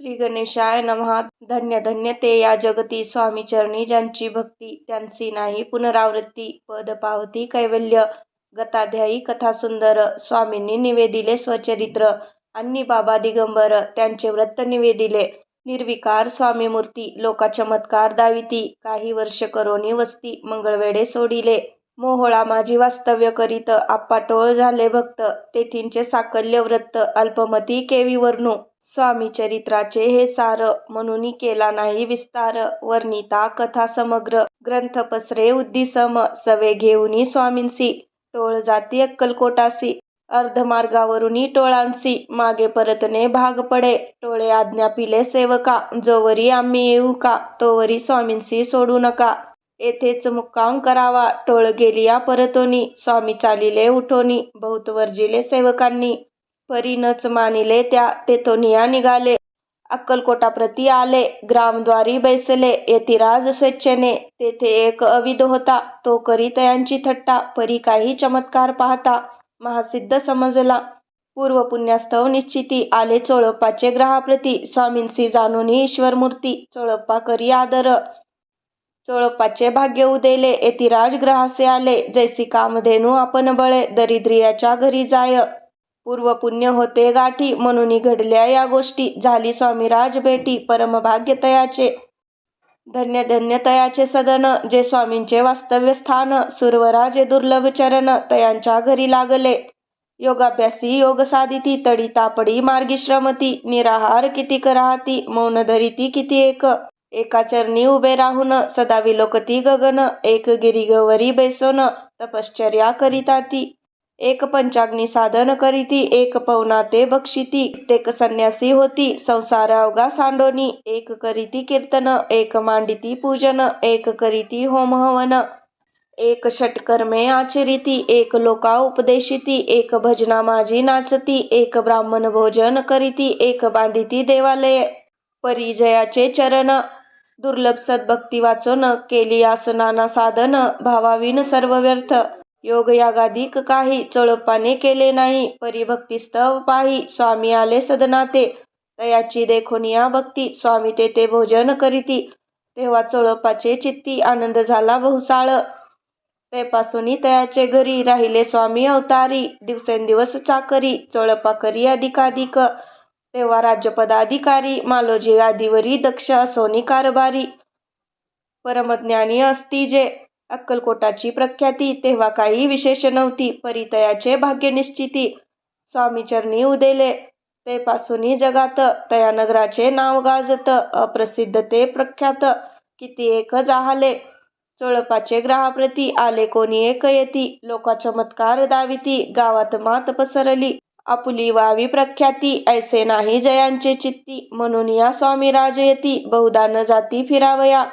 श्री गणेशाय नमहा धन्य धन्य ते या जगती स्वामी चरणी ज्यांची भक्ती त्यांची नाही पुनरावृत्ती पद पावती कैवल्य गताध्यायी कथा सुंदर स्वामींनी निवेदिले स्वचरित्र. अन्नी बाबा दिगंबर त्यांचे व्रत निवेदिले. निर्विकार स्वामी मूर्ती लोका चमत्कार दाविती. काही वर्ष करोनी वस्ती मंगळवेडे सोडिले. मोहोळा माझी वास्तव्य करीत आप्पा टोळ झाले भक्त. तेथींचे साकल्य व्रत अल्पमती केवी वर्णू स्वामी चरित्राचे हे सार म्हणून केला नाही विस्तार. वर्णिता कथा समग्र ग्रंथ पसरे उद्दिसम सवे घेऊनी स्वामींसी टोळ जाती अक्कलकोटासी अर्धमार्गावरुनी टोळांसी मागे परतने भाग पडे टोळे आज्ञा पिले सेवका जोवरी आम्ही येऊ का तोवरी स्वामींसी सोडू नका. येथेच मुक्काम करावा टोळ गेलिया परतोनी स्वामी चालिले उठोनी बहुत वर्जिले सेवकांनी. परीनच मानिले त्या तेथोनिया निघाले. अक्कलकोटाप्रती आले ग्रामद्वारी बैसले यतिराज स्वेच्छेने. तेथे एक अविध होता तो करीत यांची थट्टा परी काही चमत्कार पाहता महासिद्ध समजला. पूर्व पुण्यास्तव निश्चिती आले चोळप्पाचे ग्रहाप्रती स्वामींसी जाणून ईश्वरमूर्ती चोळप्पा करी आदर. चोळप्पाचे भाग्य उदेले यतिराज ग्रहासे आले जैसी कामधेनू आपण बळे दरिद्रियाच्या घरी जाय. पूर्व पुण्य होते गाठी. म्हणून घडल्या या गोष्टी. झाली स्वामीराज भेटी. परमभाग्य तयाचे. धन्य धन्य तयाचे सदन. जे स्वामींचे वास्तव्य स्थान. सुरवराजे दुर्लभ चरण. तयांच्या घरी लागले. योगाभ्यासी योग साधिती. तडी तापडी मार्गी श्रमती. निराहार किती कराहती मौन धरिती किती एक. एका चरणी उभे राहून. सदा विलोकती गगन. एक गिरिगवरी बैसोन. तपश्चर्या करिता ती एक पंचाग्नी साधन करीती एक पवना ते बक्षिती कित्येक संन्यासी होती संसार अवगा सांडोनी. एक करीती कीर्तन एक मांडिती पूजन एक करीती होम हवन. एक षटकर्मे आचरिती एक लोका उपदेशिती एक भजना माझी नाचती एक ब्राह्मण भोजन करीती एक बांधिती देवालये. परिजयाचे चरण दुर्लभ सद्भक्ती वाचन केली आसनाना साधन भावाविन सर्व व्यर्थ योग यागाधिक काही चोळप्पाने केले नाही. परिभक्तिस्तव पाही स्वामी आले सदनाते. तयाची देखोनिया भक्ती स्वामी तेथे भोजन करीती. तेव्हा चोळप्पाचे चित्ती आनंद झाला बहुसाळ. तेपासून तयाचे घरी राहिले स्वामी अवतारी. दिवसेंदिवस चाकरी चोळप्पा करी अधिकाधिक. तेव्हा राज्यपदाधिकारी मालोजी आदिवरी दक्ष असोनी कारभारी. परमज्ञानी असती जे. अक्कलकोटाची प्रख्याती तेव्हा काही विशेष नव्हती परितयाचे भाग्य निश्चिती. स्वामीचरणी उदेले ते पासूनी जगात तया नगराचे नाव गाजत अप्रसिद्ध ते प्रख्यात. किती एक जाहले चोळपाचे ग्रहाप्रती आले कोणी एक येती. लोका चमत्कार दाविती गावात मात पसरली. आपुली वावी प्रख्याती ऐसे नाही जयांचे चित्ती. म्हणून या स्वामी राज येती बहुदान न जाती फिरावया.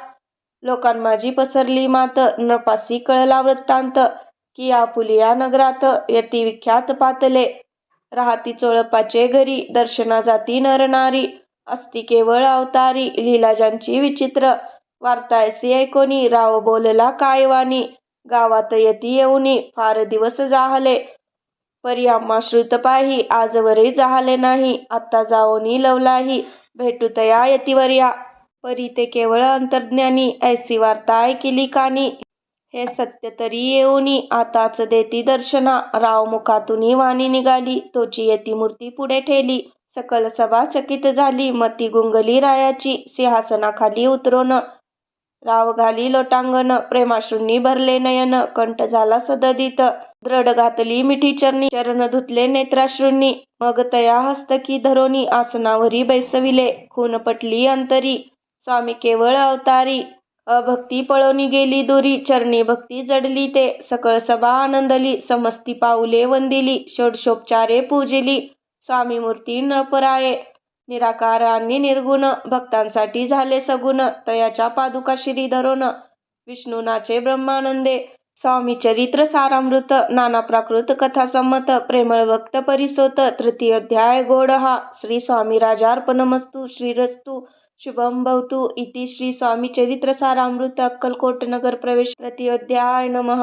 लोकांमाजी पसरली मात नपासी कळला वृत्तांत की आपुलिया नगरात यती विख्यात पातले. राहती चोळपाचे घरी दर्शना जाती नरनारी असती केवळ अवतारी लीलाजांची विचित्र. वार्ता ऐसी ऐकोनी राव बोलला कायवानी गावात यती येऊनी फार दिवस जाहले. परियाम्मा श्रुत पाही आजवरही जाहले नाही आत्ता जाओनी लवलाही भेटूतया यतीवर्या. परी ते केवळ अंतर्ज्ञानी ऐसी वार्ता ऐकिली कानी हे सत्य तरी येऊनी आताच देती दर्शना. राव मुखातून वाणी निघाली तोची येती मूर्ती पुढे ठेली. सकल सभा चकित झाली मती गुंगली रायाची सिंहासनाखाली उतरोन. राव घाली लोटांगण प्रेमाश्रूंनी भरले नयन कंठ झाला सददित. दृढ घातली मिठी चरणी चरण धुतले नेत्राश्रूंनी. मग तया हस्तकी धरोनी आसनावरी बैसविले खून पटली अंतरी. स्वामी केवळ अवतारी अभक्ती पळोनी गेली दुरी चरणी भक्ती जडली ते सकळ सभा आनंदली समस्ती पाऊले वंदिली षोडशोपचारे पूजिली स्वामी मूर्ती नळपराये निराकार आणि निर्गुण भक्तांसाठी झाले सगुण तयाच्या पादुका श्री धरोन विष्णुनाचे ब्रह्मानंदे स्वामी चरित्र सारामृत नाना प्राकृत कथा संमत प्रेमळ भक्त परिसोत तृतीय अध्याय गोड हा श्री स्वामी राजार्पणमस्तु श्रीरस्तु शुभं भवतु इति श्री स्वामी चरित्र सारामृत अक्कलकोट नगर प्रवेश तृतीयोध्याय नमः।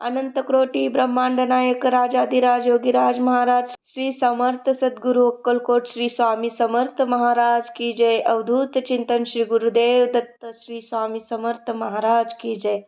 अनंत कोटी ब्रह्मांड नायक राजाधिराज योगीराज महाराज श्री समर्थ सद्गुरु अक्कलकोट श्री स्वामी समर्थ महाराज की जय। अवधूत चिंतन श्री गुरुदेव दत्त श्री स्वामी समर्थ महाराज की जय।